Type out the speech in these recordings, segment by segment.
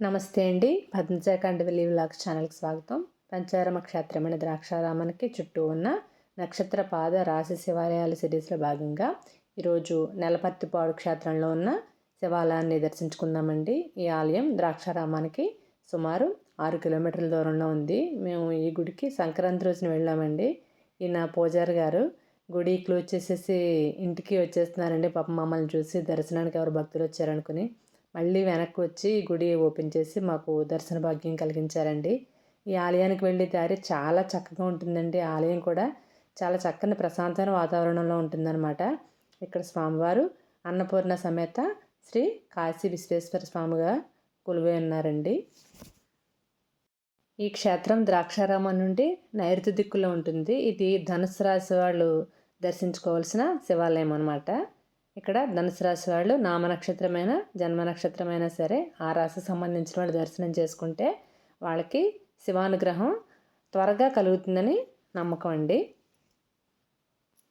నమస్తే అండి. పద్మజాకాండ వెల్లి వ్లాగ్ ఛానల్కి స్వాగతం. పంచారమ క్షేత్రమైన ద్రాక్షారామానికి చుట్టూ ఉన్న నక్షత్ర పాద రాశి శివాలయాల సిరీస్లో భాగంగా ఈరోజు నెలపర్తిపాడు క్షేత్రంలో ఉన్న శివాలయాన్ని దర్శించుకుందామండి. ఈ ఆలయం ద్రాక్షారామానికి సుమారు ఆరు కిలోమీటర్ల దూరంలో ఉంది. మేము ఈ గుడికి సంక్రాంతి రోజున వెళ్ళామండి. ఈయన పూజారి గారు గుడి క్లోజ్ చేసేసి ఇంటికి వచ్చేస్తున్నారండి. పాప మమ్మల్ని చూసి దర్శనానికి ఎవరు భక్తులు వచ్చారనుకుని. మళ్ళీ వెనక్కి వచ్చి గుడి ఓపెన్ చేసి మాకు దర్శన భాగ్యం కలిగించారండి. ఈ ఆలయానికి వెళ్ళే దారి చాలా చక్కగా ఉంటుందండి. ఆలయం కూడా చాలా చక్కని ప్రశాంతమైన వాతావరణంలో ఉంటుందన్నమాట. ఇక్కడ స్వామివారు అన్నపూర్ణ సమేత శ్రీ కాశీ విశ్వేశ్వర స్వామిగా కొలువై ఉన్నారండి. ఈ క్షేత్రం ద్రాక్షారామం నుండి నైరుతి దిక్కులో ఉంటుంది. ఇది ధనుసు రాశి వాళ్ళు దర్శించుకోవాల్సిన శివాలయం అనమాట ఇక్కడ ధనుసు రాశి వాళ్ళు నామ నక్షత్రమైన జన్మ నక్షత్రమైనా సరే ఆ రాశికి సంబంధించిన వాళ్ళు దర్శనం చేసుకుంటే వాళ్ళకి శివానుగ్రహం త్వరగా కలుగుతుందని నమ్మకం అండి.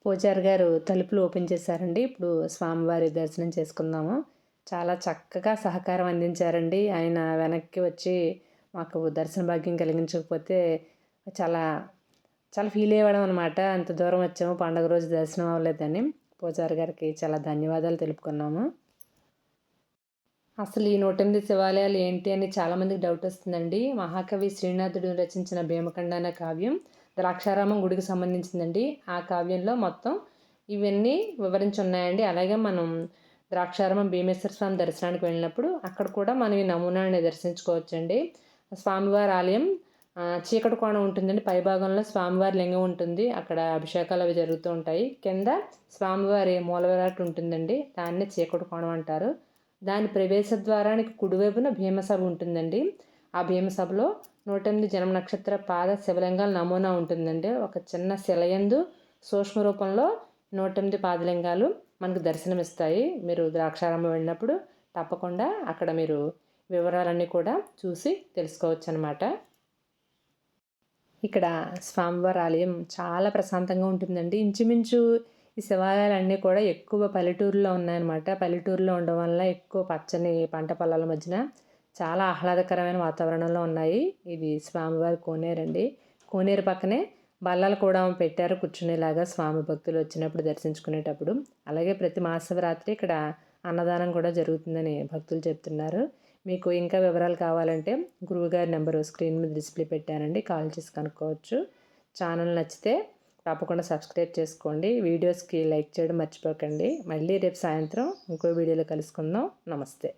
పూజారి గారు తలుపులు ఓపెన్ చేశారండి. ఇప్పుడు స్వామివారి దర్శనం చేసుకుందాము. చాలా చక్కగా సహకారం అందించారండి. ఆయన వెనక్కి వచ్చి మాకు దర్శన భాగ్యం కలిగించకపోతే చాలా చాలా ఫీల్ అయ్యడం అనమాట అంత దూరం వచ్చాము. పండుగ రోజు దర్శనం అవ్వలేదని. పూజారి గారికి చాలా ధన్యవాదాలు తెలుపుకున్నాము. అసలు ఈ నూట ఎనిమిది శివాలయాలు ఏంటి అని చాలామందికి డౌట్ వస్తుందండి. మహాకవి శ్రీనాథుడు రచించిన భీమకండ అనే కావ్యం ద్రాక్షారామం గుడికి సంబంధించిందండి. ఆ కావ్యంలో మొత్తం ఇవన్నీ వివరించి ఉన్నాయండి అలాగే మనం ద్రాక్షారామం భీమేశ్వర స్వామి దర్శనానికి వెళ్ళినప్పుడు అక్కడ కూడా మనం ఈ నమూనాని దర్శించుకోవచ్చండి. స్వామివారి ఆలయం చీకటి కోణం ఉంటుందండి. పైభాగంలో స్వామివారి లింగం ఉంటుంది. అక్కడ అభిషేకాలు అవి జరుగుతూ ఉంటాయి. కింద స్వామివారి మూలవిరాట్ ఉంటుందండి. దాన్ని చీకటి కోణం అంటారు. దాని ప్రవేశ ద్వారానికి కుడివైపున భీమసభ ఉంటుందండి. ఆ భీమసభలో నూట ఎనిమిది జన్మ నక్షత్ర పాద శివలింగాల నమూనా ఉంటుందండి. ఒక చిన్న శిలయందు సూక్ష్మ రూపంలో నూట ఎనిమిది పాదలింగాలు మనకు దర్శనమిస్తాయి. మీరు ద్రాక్షారామం వెళ్ళినప్పుడు తప్పకుండా అక్కడ మీరు వివరాలన్నీ కూడా చూసి తెలుసుకోవచ్చు అనమాట ఇక్కడ స్వామివారి ఆలయం చాలా ప్రశాంతంగా ఉంటుందండి. ఇంచుమించు ఈ శివాలయాలన్నీ కూడా ఎక్కువ పల్లెటూరులో ఉన్నాయన్నమాట. పల్లెటూరులో ఉండడం వల్ల ఎక్కువ పచ్చని పంట పొలాల మధ్యన చాలా ఆహ్లాదకరమైన వాతావరణంలో ఉన్నాయి. ఇది స్వామివారి కోనేరండి కోనేరు పక్కనే బల్లలు కూడా పెట్టారు కూర్చునేలాగా స్వామి భక్తులు వచ్చినప్పుడు దర్శించుకునేటప్పుడు. అలాగే ప్రతి మాసవరాత్రి ఇక్కడ అన్నదానం కూడా జరుగుతుందని భక్తులు చెప్తున్నారు. మీకు ఇంకా వివరాలు కావాలంటే గురువుగారి నెంబరు స్క్రీన్ మీద డిస్ప్లే పెట్టానండి. కాల్ చేసి కనుక్కోవచ్చు. ఛానల్ నచ్చితే తప్పకుండా సబ్స్క్రైబ్ చేసుకోండి. వీడియోస్కి లైక్ చేయడం మర్చిపోకండి. మళ్ళీ రేపు సాయంత్రం ఇంకో వీడియోలో కలుసుకుందాం. నమస్తే.